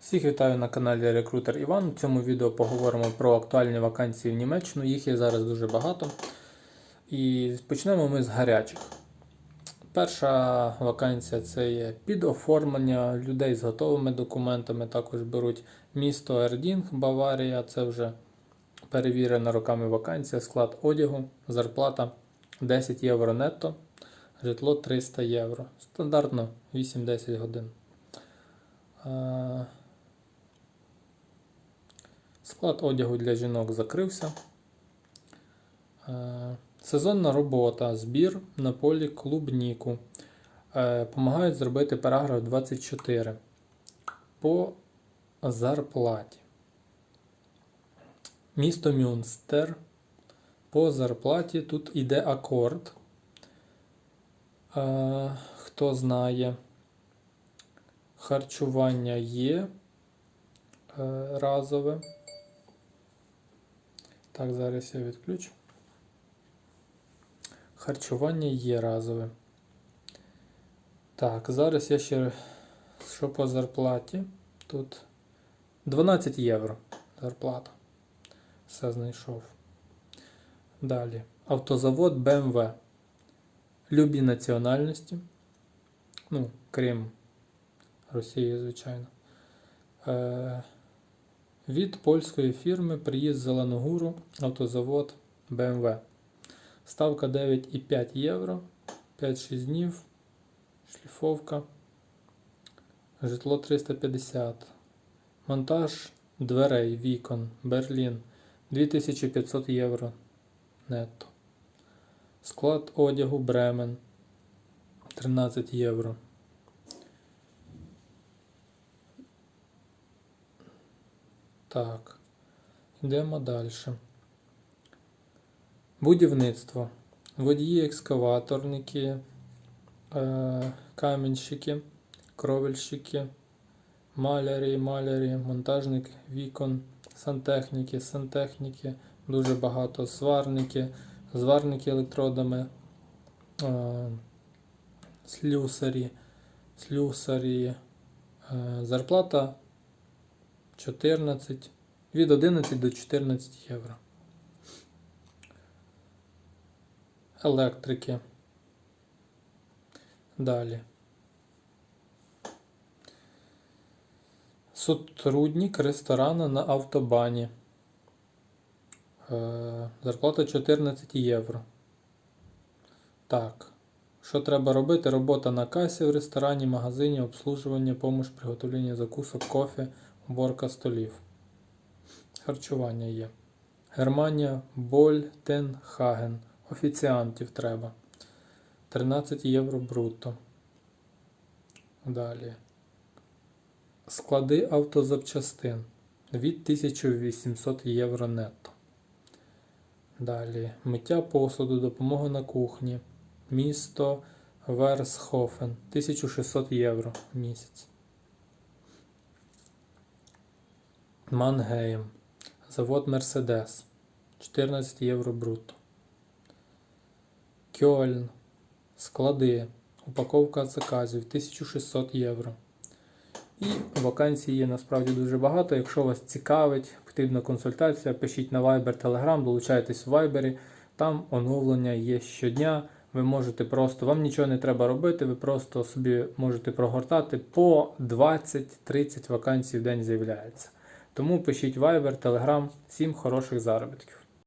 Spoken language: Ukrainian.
Всіх вітаю на каналі Рекрутер Іван. У цьому відео поговоримо про актуальні вакансії в Німеччину. Їх є зараз дуже багато. І почнемо ми з гарячих. Перша вакансія це є підоформлення людей з готовими документами. Також беруть місто Ердінг, Баварія. Це вже перевірена роками вакансія, склад одягу, зарплата 10 євро нетто, житло 300 євро. Стандартно 8-10 годин. Склад одягу для жінок закрився. Е, Сезонна робота, збір на полі клубніку. Е, Помагають зробити параграф 24 по зарплаті. Місто Мюнстер. По зарплаті тут іде акорд. Е, Хто знає, харчування є разове. Так, зараз я відключу. Харчування є разове. Так, зараз я ще що по зарплаті. Тут 12 євро зарплата. Все знайшов. Далі. Автозавод BMW. Любі національності. Ну, крім Росії, звичайно. Е, від польської фірми приїзд Зеленогуру, автозавод BMW. Ставка 9,5 євро, 5-6 днів, шліфовка, житло 350, монтаж дверей, вікон, Берлін 2500 євро нетто. Склад одягу Бремен 13 євро. Так, йдемо далі. Будівництво. Водії, екскаваторники, е, камінщики, кровельщики, малярі, малярі, монтажник вікон, сантехніки, сантехніки, дуже багато сварники, зварники електродами, е, слюсарі, слюсарі, е, зарплата 14, від 11 до 14 євро. Електрики. Далі. Сотрудник ресторана на автобані. Е, Зарплата 14 євро. Так. Що треба робити? Робота на касі в ресторані, магазині, обслужування, помощ, приготовлення закусок, кофе, уборка столів. Харчування є. Германія, Больтенхаген. Офіціантів треба. 13 євро брутто. Далі. Склади автозапчастин від 1800 євро нетто. Далі. Миття посуду, допомога на кухні. Місто Версхофен. 1600 євро місяць. Мангейм. Завод Мерседес. 14 євро брутто. Кьольн. Склади. Упаковка заказів 1600 євро. І вакансій є насправді дуже багато. Якщо вас цікавить, потрібна консультація, пишіть на Viber, Telegram, долучайтесь в Viber. Там оновлення є щодня. Ви можете просто, вам нічого не треба робити, ви просто собі можете прогортати по 20-30 вакансій в день з'являється. Тому пишіть Viber, Telegram. Всім хороших заробітків.